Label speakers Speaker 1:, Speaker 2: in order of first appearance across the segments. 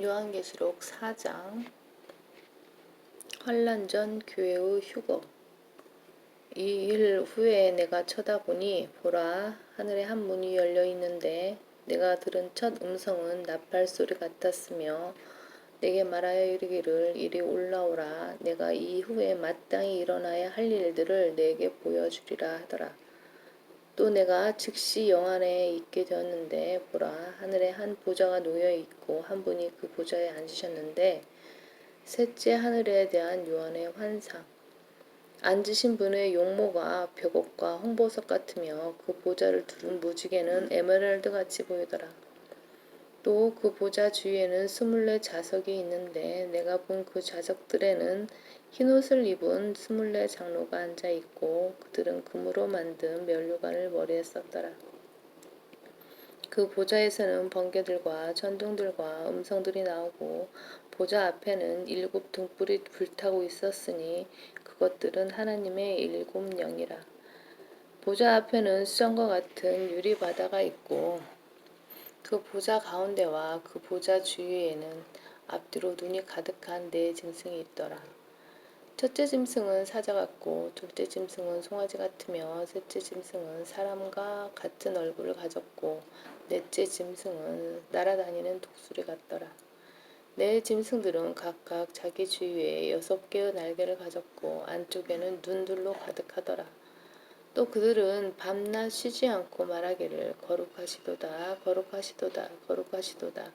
Speaker 1: 요한계시록 4장 환란 전 교회의 휴거. 이 일 후에 내가 쳐다보니 보라 하늘에 한 문이 열려 있는데 내가 들은 첫 음성은 나팔 소리 같았으며 내게 말하여 이르기를 이리 올라오라. 내가 이후에 마땅히 일어나야 할 일들을 내게 보여주리라 하더라 또 내가 즉시 영안에 있게 되었는데 보라 하늘에 한 보좌가 놓여 있고 한 분이 그 보좌에 앉으셨는데 셋째 하늘에 대한 요한의 환상 앉으신 분의 용모가 벽옥과 홍보석 같으며 그 보좌를 두른 무지개는 에메랄드 같이 보이더라. 또 그 보좌 주위에는 스물네 자석이 있는데 내가 본그 자석들에는 흰옷을 입은 스물네 장로가 앉아 있고 그들은 금으로 만든 면류관을 머리에 썼더라. 그 보좌에서는 번개들과 천둥들과 음성들이 나오고 보좌 앞에는 일곱 등불이 불타고 있었으니 그것들은 하나님의 일곱 영이라. 보좌 앞에는 수정과 같은 유리 바다가 있고 그 보좌 가운데와 그 보좌 주위에는 앞뒤로 눈이 가득한 네 짐승이 있더라. 첫째 짐승은 사자 같고 둘째 짐승은 송아지 같으며 셋째 짐승은 사람과 같은 얼굴을 가졌고 넷째 짐승은 날아다니는 독수리 같더라. 네 짐승들은 각각 자기 주위에 여섯 개의 날개를 가졌고 안쪽에는 눈들로 가득하더라. 또 그들은 밤낮 쉬지 않고 말하기를 거룩하시도다 거룩하시도다 거룩하시도다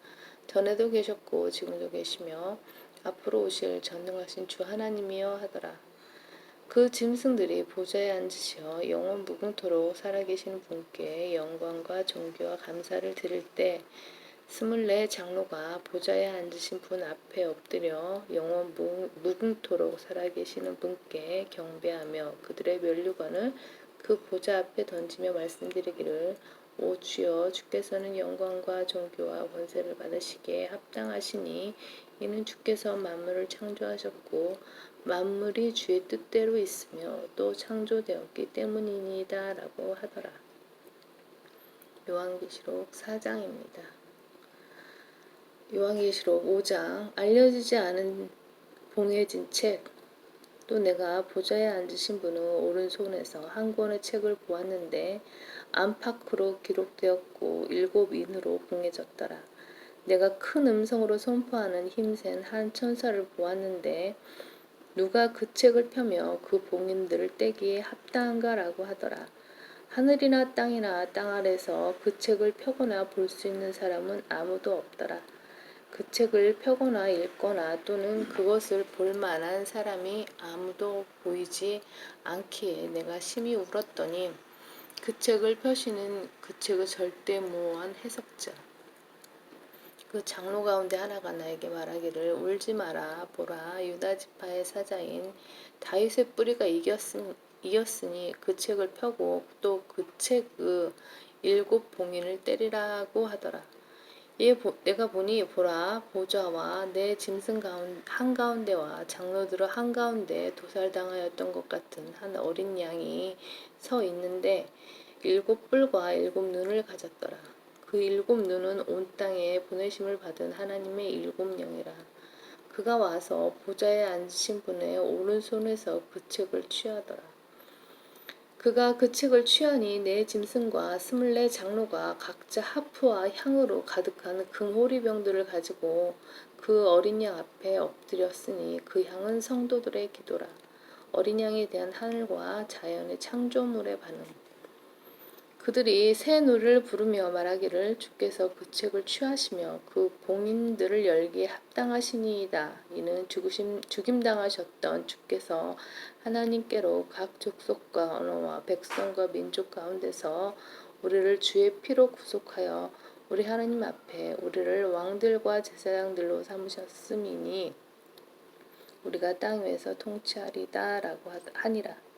Speaker 1: 전에도 계셨고 지금도 계시며 앞으로 오실 전능하신 주 하나님이여 하더라. 그 짐승들이 보좌에 앉으시어 영원 무궁토록 살아계신 분께 영광과 존귀와 감사를 드릴 때 스물네 장로가 보좌에 앉으신 분 앞에 엎드려 영원 무- 무궁토록 살아계시는 분께 경배하며 그들의 면류관을 그 보좌 앞에 던지며 말씀드리기를 오 주여 주께서는 영광과 존귀와 권세를 받으시기에 합당하시니 이는 주께서 만물을 창조하셨고 만물이 주의 뜻대로 있으며 또 창조되었기 때문이니이다 라고 하더라. 요한계시록 4장입니다. 요한계시록 5장 알려지지 않은 봉해진 책 또 내가 보좌에 앉으신 분의 오른손에서 한 권의 책을 보았는데 안팎으로 기록되었고 일곱 인으로 봉해졌더라. 내가 큰 음성으로 선포하는 힘센 한 천사를 보았는데 누가 그 책을 펴며 그 봉인들을 떼기에 합당한가라고 하더라. 하늘이나 땅이나 땅 아래서 그 책을 펴거나 볼 수 있는 사람은 아무도 없더라. 그 책을 펴거나 읽거나 또는 그것을 볼 만한 사람이 아무도 보이지 않기에 내가 심히 울었더니 그 책을 펴시는 그 책의 절대무한 해석자 그 장로 가운데 하나가 나에게 말하기를 울지 마라 보라 유다 지파의 사자인 다윗의 뿌리가 이겼으니, 이겼으니 그 책을 펴고 또 그 책의 일곱 봉인을 때리라고 하더라. 예, 보, 내가 보니 보라 보좌와 내 짐승 가운 한가운데와 장로들의 한가운데 도살당하였던 것 같은 한 어린 양이 서 있는데 일곱 뿔과 일곱 눈을 가졌더라. 그 일곱 눈은 온 땅에 보내심을 받은 하나님의 일곱 영이라. 그가 와서 보좌에 앉으신 분의 오른손에서 그 책을 취하더라. 그가 그 책을 취하니 내 짐승과 스물네 장로가 각자 하프와 향으로 가득한 금호리병들을 가지고 그 어린 양 앞에 엎드렸으니 그 향은 성도들의 기도라. 어린 양에 대한 하늘과 자연의 창조물의 반응. 그들이 새 노래를 부르며 말하기를 주께서 그 책을 취하시며 그 봉인들을 열기에 합당하시니이다. 이는 죽으심, 죽임당하셨던 주께서 하나님께로 각 족속과 언어와 백성과 민족 가운데서 우리를 주의 피로 구속하여 우리 하나님 앞에 우리를 왕들과 제사장들로 삼으셨음이니 우리가 땅 위에서 통치하리다라고 하니라.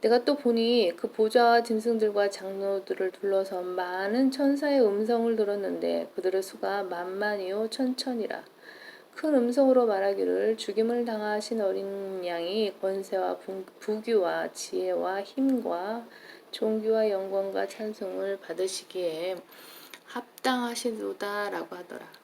Speaker 1: 내가 또 보니 그 보좌와 짐승들과 장로들을 둘러서 많은 천사의 음성을 들었는데 그들의 수가 만만이요 천천이라. 큰 음성으로 말하기를 죽임을 당하신 어린 양이 권세와 부- 부귀와 지혜와 힘과 존귀와 영광과 찬송을 받으시기에 합당하시도다라고 하더라.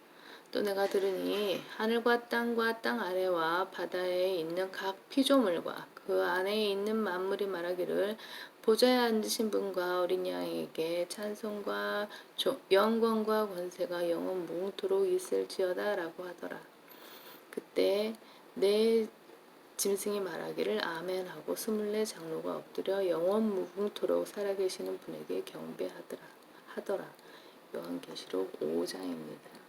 Speaker 1: 또 내가 들으니 하늘과 땅과 땅 아래와 바다에 있는 각 피조물과 그 안에 있는 만물이 말하기를 보좌에 앉으신 분과 어린 양에게 찬송과 조- 영광과 권세가 영원 무궁토록 있을지어다라고 하더라. 그때 내 짐승이 말하기를 아멘 하고 스물네 장로가 엎드려 영원 무궁토록 살아계시는 분에게 경배하더라 하더라. 요한계시록 5장입니다.